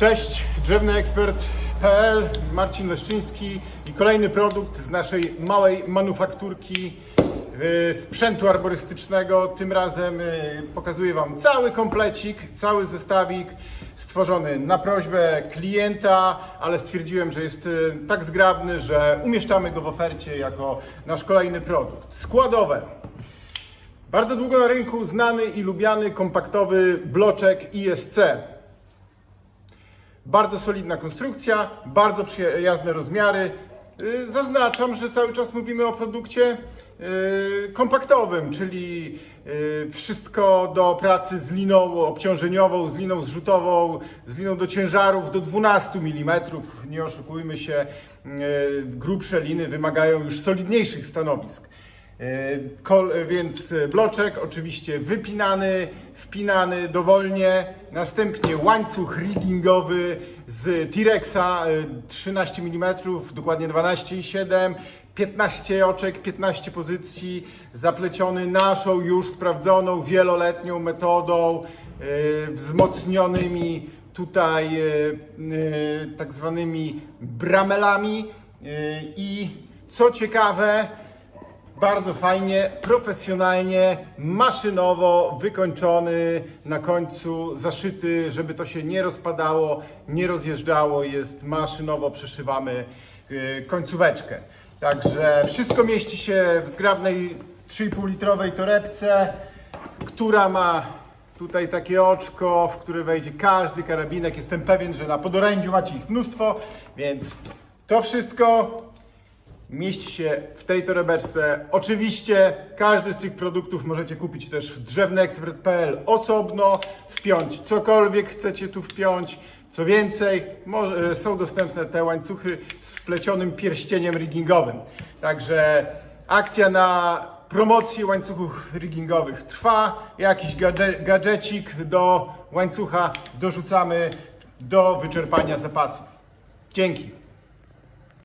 Cześć, drzewnyekspert.pl, Marcin Leszczyński i kolejny produkt z naszej małej manufakturki y, sprzętu arborystycznego. Tym razem y, pokazuję Wam cały komplecik, cały zestawik stworzony na prośbę klienta, ale stwierdziłem, że jest y, tak zgrabny, że umieszczamy go w ofercie jako nasz kolejny produkt. Składowe. Bardzo długo na rynku znany i lubiany kompaktowy bloczek ISC. Bardzo solidna konstrukcja, bardzo przyjazne rozmiary. Yy, Zaznaczam, że cały czas mówimy o produkcie yy, kompaktowym, czyli yy, wszystko do pracy z liną obciążeniową, z liną zrzutową, z liną do ciężarów do 12 mm. Nie oszukujmy się, grubsze liny wymagają już solidniejszych stanowisk. E, Kol, więc bloczek oczywiście wypinany, wpinany dowolnie, następnie łańcuch riggingowy z T-Rexa e, 13 mm, dokładnie 12,7 15 oczek, 15 pozycji, zapleciony naszą już sprawdzoną wieloletnią metodą, e, wzmocnionymi tutaj e, e, tak zwanymi bramelami. E, i co ciekawe, bardzo fajnie, profesjonalnie, maszynowo wykończony, na końcu zaszyty, żeby to się nie rozpadało, nie rozjeżdżało, jest maszynowo przeszywamy y, końcóweczkę. Także wszystko mieści się w zgrabnej 3,5 litrowej torebce, która ma tutaj takie oczko, w które wejdzie każdy karabinek. Jestem pewien, że na podorędziu macie ich mnóstwo, więc to wszystko mieści się w tej torebeczce. Oczywiście każdy z tych produktów możecie kupić też w drzewnyekspert.pl osobno, wpiąć cokolwiek chcecie tu wpiąć. Co więcej, może, są dostępne te łańcuchy z plecionym pierścieniem riggingowym. Także akcja na promocję łańcuchów riggingowych trwa. Jakiś gadże, gadżecik do łańcucha dorzucamy do wyczerpania zapasów. Dzięki.